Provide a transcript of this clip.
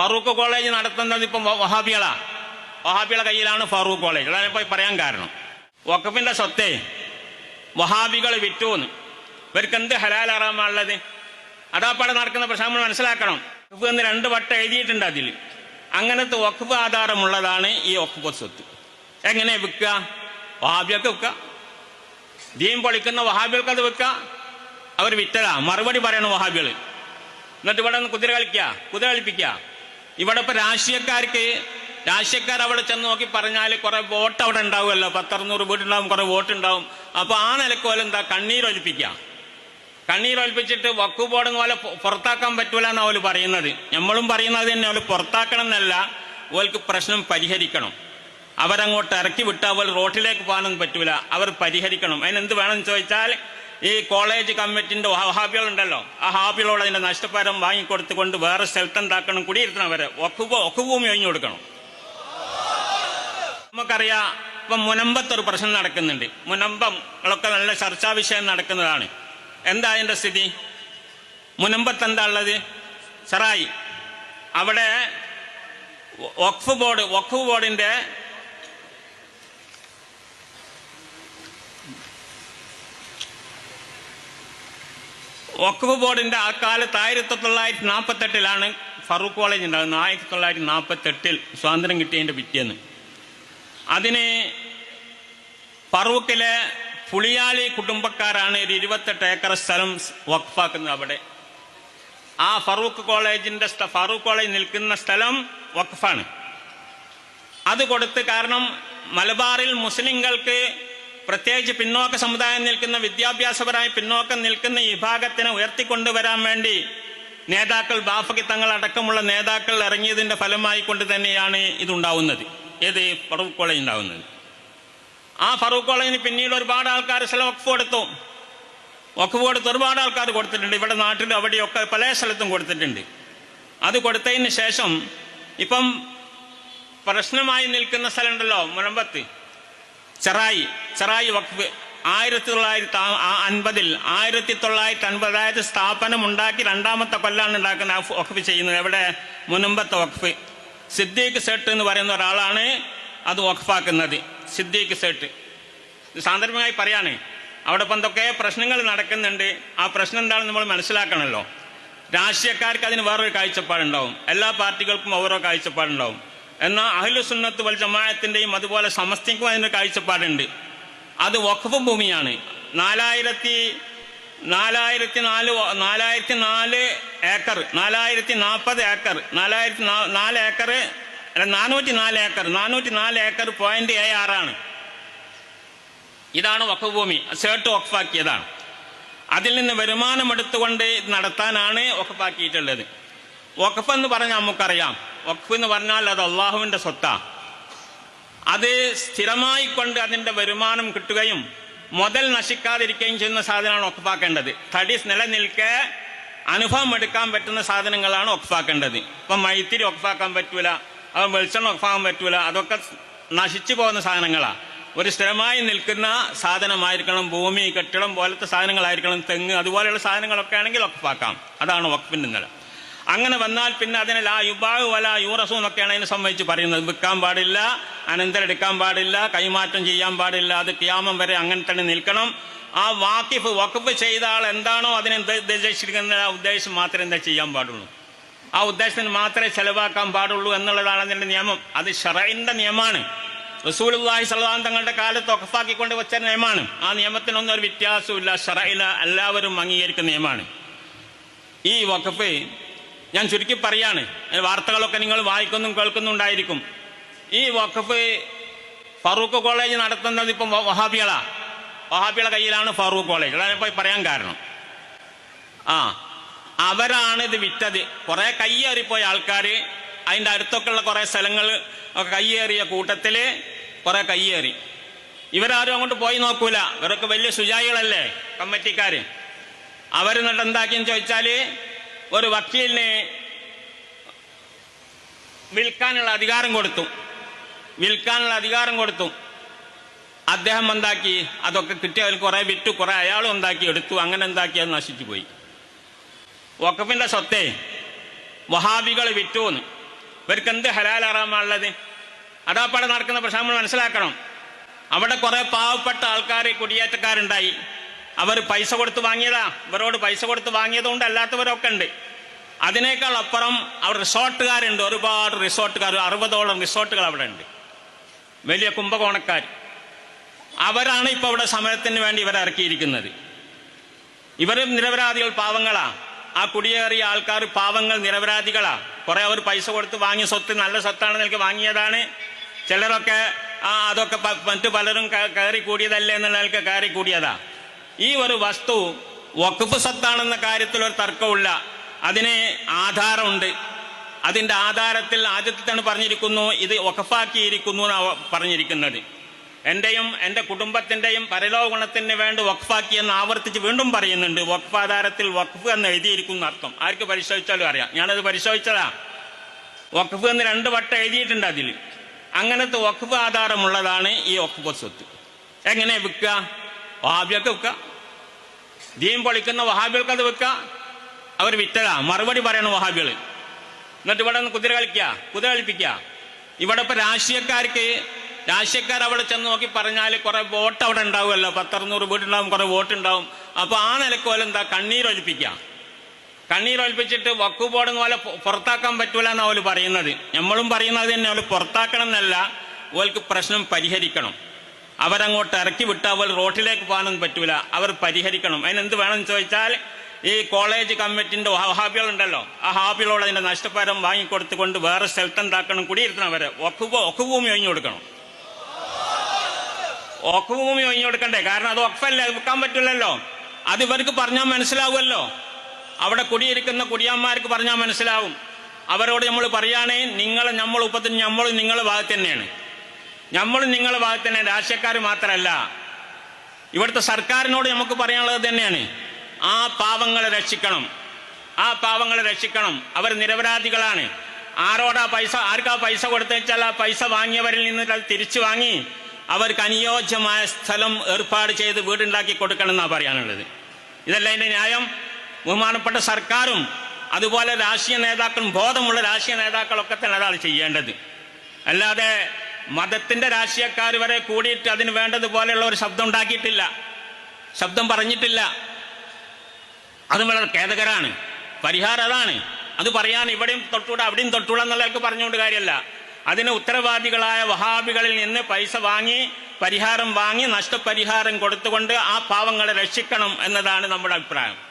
Farooq college നടത്തുന്നത് ഇപ്പം വഹാബികളാ. വഹാബികളെ കയ്യിലാണ് ഫറൂഖ് കോളേജ്. അതാണ് ഇപ്പോൾ പറയാൻ കാരണം. വഖഫിന്റെ സ്വത്തേ വഹാബികൾ വിറ്റുന്ന്. ഇവർക്ക് എന്ത് ഹലാൽ ഹറാമാണുള്ളത് അതാപ്പാടെ നടക്കുന്ന പ്രശ്നം. നമ്മൾ മനസ്സിലാക്കണം. വഖഫ് എന്ന് രണ്ട് വട്ടം എഴുതിയിട്ടുണ്ട് അതിൽ. അങ്ങനത്തെ വഖഫ് ആധാരമുള്ളതാണ് ഈ വഖഫ് സ്വത്ത്. എങ്ങനെ വിൽക്കുക വഹാബികൾക്ക് വിൽക്കുക ദീൻ പൊളിക്കുന്ന വഹാബികൾക്ക് അത് വിൽക്കുക അവർ വിറ്റതാ. മറുപടി പറയണം വഹാബികൾ എന്നിട്ട് ഇവിടെ നിന്ന് കുതിര കളിക്കുക കുതിര കളിപ്പിക്കുക ഇവിടെ ഇപ്പൊ രാഷ്ട്രീയക്കാർക്ക് രാഷ്ട്രീയക്കാർ അവിടെ ചെന്ന് നോക്കി പറഞ്ഞാൽ കുറെ വോട്ട് അവിടെ ഉണ്ടാവുമല്ലോ. പത്തറുന്നൂറ് വീട്ടുണ്ടാവും കുറെ വോട്ട് ഉണ്ടാവും അപ്പൊ ആ നിലയ്ക്ക് പോലെ എന്താ കണ്ണീരൊലിപ്പിക്കുക കണ്ണീരൊലിപ്പിച്ചിട്ട് വക്കു പോലെ പുറത്താക്കാൻ പറ്റൂല എന്നാ അവർ പറയുന്നത്. നമ്മളും പറയുന്നത് തന്നെ അവർ പുറത്താക്കണം എന്നല്ല ഓൾക്ക് പ്രശ്നം പരിഹരിക്കണം. അവരങ്ങോട്ട് ഇറക്കി വിട്ടാൽ അവർ റോട്ടിലേക്ക് പോകാനൊന്നും പറ്റൂല. അവർ പരിഹരിക്കണം. അതിനെന്ത് വേണമെന്ന് ചോദിച്ചാൽ ഈ കോളേജ് കമ്മിറ്റിന്റെ ഹാബികളുണ്ടല്ലോ. ആ ഹാബികളോട് അതിന്റെ നഷ്ടപരം വാങ്ങിക്കൊടുത്തുകൊണ്ട് വേറെ സ്ഥലത്ത് എന്താക്കണം കുടിയിരുത്തണം അവരെ. ഒക്കുഭൂ ഒക്കുഭൂമി ഒഴിഞ്ഞു കൊടുക്കണം. നമുക്കറിയാം ഇപ്പൊ മുനമ്പത്ത് ഒരു പ്രശ്നം നടക്കുന്നുണ്ട്. മുനമ്പങ്ങളൊക്കെ നല്ല ചർച്ചാ വിഷയം നടക്കുന്നതാണ്. എന്താ അതിന്റെ സ്ഥിതി? മുനമ്പത്ത് എന്താ ഉള്ളത്? സറായി. അവിടെ വഖഫ് ബോർഡ് വഖഫ് ബോർഡിന്റെ വഖഫ് ബോർഡിന്റെ കാലത്ത് ആയിരത്തി തൊള്ളായിരത്തി നാൽപ്പത്തി എട്ടിലാണ് ഫറൂഖ് കോളേജ് ഉണ്ടാകുന്നത് ആയിരത്തി തൊള്ളായിരത്തി നാൽപ്പത്തി എട്ടിൽ സ്വാതന്ത്ര്യം കിട്ടിയതിന്റെ പിറ്റേന്ന്. അതിന് ഫറൂഖിലെ പുളിയാളി കുടുംബക്കാരാണ് ഒരു ഇരുപത്തെട്ട് ഏക്കർ സ്ഥലം വഖഫാക്കുന്നത് അവിടെ. ആ ഫറൂഖ് കോളേജിന്റെ ഫറൂഖ് കോളേജ് നിൽക്കുന്ന സ്ഥലം വഖഫാണ്. അത് കൊടുത്ത് കാരണം മലബാറിൽ മുസ്ലിങ്ങൾക്ക് പ്രത്യേകിച്ച് പിന്നോക്ക സമുദായം നിൽക്കുന്ന വിദ്യാഭ്യാസപരമായി പിന്നോക്കം നിൽക്കുന്ന ഈ വിഭാഗത്തിനെ ഉയർത്തിക്കൊണ്ടുവരാൻ വേണ്ടി നേതാക്കൾ ബാഫക്കി തങ്ങൾ അടക്കമുള്ള നേതാക്കൾ ഇറങ്ങിയതിന്റെ ഫലമായി കൊണ്ട് തന്നെയാണ് ഇതുണ്ടാവുന്നത്. ഏത് ഫറൂഖ് കോളേജ് ഉണ്ടാവുന്നത്? ആ ഫറൂഖ് കോളേജിന് പിന്നീട് ഒരുപാട് ആൾക്കാർ സ്ഥലം വഖഫ് കൊടുത്തു. വഖഫ് കൊടുത്ത് ഒരുപാട് ആൾക്കാർ കൊടുത്തിട്ടുണ്ട്. ഇവിടെ നാട്ടിലും അവിടെയൊക്കെ പല സ്ഥലത്തും കൊടുത്തിട്ടുണ്ട്. അത് കൊടുത്തതിന് ശേഷം ഇപ്പം പ്രശ്നമായി നിൽക്കുന്ന സ്ഥലമുണ്ടല്ലോ മുനമ്പത്ത്. ചെറായി ചെറായി വഖഫ്. ആയിരത്തി തൊള്ളായിരത്തി അൻപതിൽ ആയിരത്തി തൊള്ളായിരത്തി അൻപത് അതായത് സ്ഥാപനം ഉണ്ടാക്കി രണ്ടാമത്തെ കൊല്ലാണ് ഉണ്ടാക്കുന്ന വഖഫ് ചെയ്യുന്നത്. എവിടെ? മുനമ്പത്തെ വഖഫ്. സിദ്ദീഖ് സേട്ട് എന്ന് പറയുന്ന ഒരാളാണ് അത് വഖഫാക്കുന്നത്. സിദ്ദീഖ് സേട്ട്. സാന്ദർഭികമായി പറയാണ്. അവിടെ ഇപ്പം എന്തൊക്കെ പ്രശ്നങ്ങൾ നടക്കുന്നുണ്ട്. ആ പ്രശ്നം എന്താണെന്ന് നമ്മൾ മനസ്സിലാക്കണമല്ലോ. രാഷ്ട്രീയക്കാർക്ക് അതിന് വേറൊരു കാഴ്ചപ്പാടുണ്ടാവും. എല്ലാ പാർട്ടികൾക്കും ഓരോ കാഴ്ചപ്പാടുണ്ടാവും. എന്നാൽ അഹ്ലു സുന്നത്ത് വൽ ജമായത്തിന്റെയും അതുപോലെ സമസ്തിക്കും അതിന്റെ കാഴ്ചപ്പാടുണ്ട്. അത് വഖഫ് ഭൂമിയാണ്. നാലായിരത്തി നാലായിരത്തി നാല് നാലായിരത്തി നാല് ഏക്കർ നാലായിരത്തി നാൽപ്പത് ഏക്കർ നാലായിരത്തി നാല് ഏക്കർ അല്ല നാനൂറ്റി നാല് ഏക്കർ നാനൂറ്റി നാല് ഏക്കർ പോയിന്റ് ഏ ആറാണ് ഇതാണ് വഖഫ് ഭൂമി. സേട്ട് വഖഫാക്കിയതാണ്. അതിൽ നിന്ന് വരുമാനം എടുത്തുകൊണ്ട് നടത്താനാണ് വഖഫാക്കിയിട്ടുള്ളത്. വഖഫ് എന്ന് പറഞ്ഞാൽ നമുക്കറിയാം. വഖഫ് എന്ന് പറഞ്ഞാൽ അത് അള്ളാഹുവിന്റെ സ്വത്താണ് അത് സ്ഥിരമായി കൊണ്ട് അതിന്റെ വരുമാനം കിട്ടുകയും മുതൽ നശിക്കാതിരിക്കുകയും ചെയ്യുന്ന സാധനമാണ് ഒക്കപ്പാക്കേണ്ടത് തടി നിലനിൽക്കെ അനുഭവം എടുക്കാൻ പറ്റുന്ന സാധനങ്ങളാണ് ഒക്കപ്പാക്കേണ്ടത് ഇപ്പം മൈത്തിരി ഒക്കപ്പാക്കാൻ പറ്റൂല അപ്പം വെളിച്ചെണ്ണ ഒക്കപ്പാക്കാൻ പറ്റൂല അതൊക്കെ നശിച്ചു പോകുന്ന സാധനങ്ങളാണ് ഒരു സ്ഥിരമായി നിൽക്കുന്ന സാധനമായിരിക്കണം ഭൂമി കെട്ടിടം പോലത്തെ സാധനങ്ങളായിരിക്കണം തെങ്ങ് അതുപോലെയുള്ള സാധനങ്ങളൊക്കെ ആണെങ്കിൽ ഒക്കപ്പാക്കാം അതാണ് വഖഫിന്റെ നില. അങ്ങനെ വന്നാൽ പിന്നെ അതിനെ ലാ യുബാഹു വല യൂറസു എന്നൊക്കെയാണ് അതിനെ സംബന്ധിച്ച് പറയുന്നത്. വിൽക്കാൻ പാടില്ല അനന്തരം എടുക്കാൻ പാടില്ല കൈമാറ്റം ചെയ്യാൻ പാടില്ല അത് ക്യാമം വരെ അങ്ങനെ തന്നെ നിൽക്കണം. ആ വാക്കിഫ് വഖഫ് ചെയ്ത ആൾ എന്താണോ അതിനെ ഉദ്ദേശിച്ചിരിക്കുന്ന ആ ഉദ്ദേശം മാത്രമേ എന്താ ചെയ്യാൻ പാടുള്ളൂ. ആ ഉദ്ദേശത്തിന് മാത്രമേ ചെലവാക്കാൻ പാടുള്ളൂ എന്നുള്ളതാണ് അതിന്റെ നിയമം. അത് ഷറൈന്റെ നിയമമാണ്. റസൂലുള്ളാഹി സ്വല്ലല്ലാഹു തങ്ങളുടെ കാലത്ത് ഒക്കഫാക്കിക്കൊണ്ട് വെച്ച നിയമമാണ്. ആ നിയമത്തിനൊന്നും ഒരു വ്യത്യാസമില്ല ഷറയില എല്ലാവരും അംഗീകരിക്കുന്ന നിയമമാണ്. ഈ വഖഫ് ഞാൻ ചുരുക്കി പറയാണ്. വാർത്തകളൊക്കെ നിങ്ങൾ വായിക്കുന്നും കേൾക്കുന്നുണ്ടായിരിക്കും ഈ വഖഫ് ഫറൂഖ് കോളേജ് നടത്തുന്നത് ഇപ്പം വഹാബികളാ. വഹാബികളെ കയ്യിലാണ് ഫറൂഖ് കോളേജ്. അതാണ് ഇപ്പോൾ പറയാൻ കാരണം. ആ അവരാണ് ഇത് വിറ്റത്. കുറെ കയ്യേറിപ്പോയ ആൾക്കാർ അതിന്റെ അടുത്തൊക്കെയുള്ള കുറെ സ്ഥലങ്ങൾ ഒക്കെ കയ്യേറിയ കൂട്ടത്തിൽ കുറെ കയ്യേറി. ഇവരാരും അങ്ങോട്ട് പോയി നോക്കൂല. ഇവരൊക്കെ വലിയ സുജായികളല്ലേ കമ്മിറ്റിക്കാര്. അവരെന്നിട്ട് എന്താക്കിയെന്ന് ചോദിച്ചാൽ ഒരു വക്കീലിനെ വിൽക്കാനുള്ള അധികാരം കൊടുത്തു. വിൽക്കാനുള്ള അധികാരം കൊടുത്തു. അദ്ദേഹം എന്താക്കി? അതൊക്കെ കിട്ടിയവർ കുറെ വിറ്റു കുറെ അയാളും എന്താക്കി? എടുത്തു. അങ്ങനെ എന്താക്കി? അത് നശിച്ചു പോയി. വഖഫിന്റെ സ്വത്തെ. വഹാബികൾ വിറ്റു എന്ന് ഇവർക്ക് എന്ത് ഹലാൽ ഹറാമുള്ളത് അതാപ്പാടെ നടക്കുന്ന പ്രശ്നം നമ്മൾ മനസ്സിലാക്കണം. അവിടെ കുറെ പാവപ്പെട്ട ആൾക്കാർ കുടിയേറ്റക്കാരുണ്ടായി. അവർ പൈസ കൊടുത്ത് വാങ്ങിയതാ. ഇവരോട് പൈസ കൊടുത്ത് വാങ്ങിയതുകൊണ്ട് അല്ലാത്തവരൊക്കെ ഉണ്ട്. അതിനേക്കാൾ അപ്പുറം അവർ റിസോർട്ടുകാരുണ്ട്. ഒരുപാട് റിസോർട്ടുകാർ അറുപതോളം റിസോർട്ടുകൾ അവിടെ ഉണ്ട്. വലിയ കുംഭകോണക്കാർ. അവരാണ് ഇപ്പോൾ അവിടെ സമരത്തിന് വേണ്ടി ഇവരെ ഇറക്കിയിരിക്കുന്നത്. ഇവരും നിരപരാധികൾ പാവങ്ങളാ. ആ കുടിയേറിയ ആൾക്കാർ പാവങ്ങൾ നിരപരാധികളാ. കുറെ അവർ പൈസ കൊടുത്ത് വാങ്ങിയ സ്വത്ത് നല്ല സ്വത്താണ് നിനക്ക് വാങ്ങിയതാണ്. ചിലരൊക്കെ ആ അതൊക്കെ മറ്റു പലരും കയറി കൂടിയതല്ലേ എന്നുള്ള കയറി കൂടിയതാ. ഈ ഒരു വസ്തു വഖഫ് സ്വത്താണെന്ന കാര്യത്തിൽ ഒരു തർക്കമില്ല അതിന് ആധാരമുണ്ട്. അതിന്റെ ആധാരത്തിൽ ആദ്യത്തെ തന്നെ പറഞ്ഞിരിക്കുന്നു ഇത് വഖഫാക്കിയിരിക്കുന്നു പറഞ്ഞിരിക്കുന്നത്. എന്റെയും എന്റെ കുടുംബത്തിന്റെയും പരലോകണത്തിന് വേണ്ടി വഖഫാക്കി എന്ന് ആവർത്തിച്ച് വീണ്ടും പറയുന്നുണ്ട്. വഖഫ് വഖഫ് എന്ന് എഴുതിയിരിക്കുന്ന അർത്ഥം. ആർക്ക് പരിശോധിച്ചാലും അറിയാം. ഞാനത് പരിശോധിച്ചതാ. വഖഫ് എന്ന് രണ്ട് വട്ടം എഴുതിയിട്ടുണ്ട് അതിൽ. അങ്ങനത്തെ വഖഫ് ആധാരമുള്ളതാണ് ഈ വഖഫ് സ്വത്ത്. എങ്ങനെ വിൽക്കുക? വഹാബിയൊക്കെ വിൽക്കുക. ദീൻ പൊളിക്കുന്ന വഹാബികൾക്ക് അത് വെക്കുക അവർ വിറ്റതാ. മറുപടി പറയണം വഹാബികൾ എന്നിട്ട് ഇവിടെ നിന്ന് കുതിര കളിക്കുക കുതിര കളിപ്പിക്കുക ഇവിടെ ഇപ്പൊ രാഷ്ട്രീയക്കാർക്ക് രാഷ്ട്രീയക്കാർ അവിടെ ചെന്ന് നോക്കി പറഞ്ഞാൽ കുറെ വോട്ട് അവിടെ ഉണ്ടാവുമല്ലോ. പത്തറുന്നൂറ് വീടുണ്ടാവും കുറെ വോട്ട് ഉണ്ടാവും അപ്പൊ ആ നിലയ്ക്ക് പോലെ എന്താ? കണ്ണീരൊലിപ്പിക്കുക കണ്ണീരൊലിപ്പിച്ചിട്ട് വക്കു ബോർഡ് പോലെ പുറത്താക്കാൻ പറ്റൂല എന്നാ അവർ പറയുന്നത്. നമ്മളും പറയുന്നത് തന്നെ. അവർ പുറത്താക്കണം എന്നല്ല ഓൾക്ക് പ്രശ്നം പരിഹരിക്കണം. അവരങ്ങോട്ട് ഇറക്കി വിട്ടാൽ അവർ റോട്ടിലേക്ക് പോകാനൊന്നും പറ്റൂല. അവർ പരിഹരിക്കണം. അതിനെന്ത് വേണമെന്ന് ചോദിച്ചാൽ ഈ കോളേജ് കമ്മിറ്റിന്റെ ഹാബികൾ ഉണ്ടല്ലോ ആ ഹാബികളോട് അതിന്റെ നഷ്ടപരം വാങ്ങിക്കൊടുത്തുകൊണ്ട് വേറെ സ്ഥലത്ത് ഉണ്ടാക്കണം കുടിയിരുത്തണം അവരെ. ഒക്കുഭൂ ഒക്കുഭൂമി ഒഴിഞ്ഞു കൊടുക്കണം. ഒക്കുഭൂമി ഒഴിഞ്ഞു കൊടുക്കണ്ടേ? കാരണം അത് ഒക്കല്ലേ അത് വിൽക്കാൻ പറ്റില്ലല്ലോ. അത് ഇവർക്ക് പറഞ്ഞാൽ മനസ്സിലാവുമല്ലോ. അവിടെ കുടിയിരിക്കുന്ന കുടിയാന്മാർക്ക് പറഞ്ഞാൽ മനസ്സിലാവും. അവരോട് നമ്മൾ പറയുകയാണെങ്കിൽ നിങ്ങളെ നമ്മൾ ഉപ്പത്തിന് നമ്മളും നിങ്ങളുടെ ഭാഗത്ത് തന്നെയാണ്. നമ്മളും നിങ്ങളുടെ ഭാഗത്ത് തന്നെ രാഷ്ട്രീയക്കാർ മാത്രമല്ല ഇവിടുത്തെ സർക്കാരിനോട് നമുക്ക് പറയാനുള്ളത് തന്നെയാണ്. ആ പാവങ്ങളെ രക്ഷിക്കണം. ആ പാവങ്ങളെ രക്ഷിക്കണം. അവർ നിരപരാധികളാണ്. ആരോടാ പൈസ ആർക്കാ പൈസ കൊടുത്തുവെച്ചാൽ ആ പൈസ വാങ്ങിയവരിൽ നിന്ന് തിരിച്ചു വാങ്ങി അവർക്ക് അനുയോജ്യമായ സ്ഥലം ഏർപ്പാട് ചെയ്ത് വീടുണ്ടാക്കി കൊടുക്കണം എന്നാണ് പറയാനുള്ളത്. ഇതല്ല അതിന്റെ ന്യായം. ബഹുമാനപ്പെട്ട സർക്കാരും അതുപോലെ രാഷ്ട്രീയ നേതാക്കളും ബോധമുള്ള രാഷ്ട്രീയ നേതാക്കളൊക്കെ തന്നെ അതാണ് ചെയ്യേണ്ടത്. അല്ലാതെ മതത്തിന്റെ രാഷ്ട്രീയക്കാർ വരെ കൂടിയിട്ട് അതിന് വേണ്ടതുപോലെയുള്ള ഒരു ശബ്ദം ഉണ്ടാക്കിയിട്ടില്ല. ശബ്ദം പറഞ്ഞിട്ടില്ല. അതും വളരെ ഖേദകരാണ്. പരിഹാരം അതാണ്. അത് പറയാൻ ഇവിടെയും തൊട്ടൂട അവിടെയും തൊട്ടൂട എന്നുള്ളവർക്ക് പറഞ്ഞുകൊണ്ട് കാര്യമല്ല. അതിന് ഉത്തരവാദികളായ വഹാബികളിൽ നിന്ന് പൈസ വാങ്ങി പരിഹാരം വാങ്ങി നഷ്ടപരിഹാരം കൊടുത്തുകൊണ്ട് ആ പാവങ്ങളെ രക്ഷിക്കണം എന്നതാണ് നമ്മുടെ അഭിപ്രായം.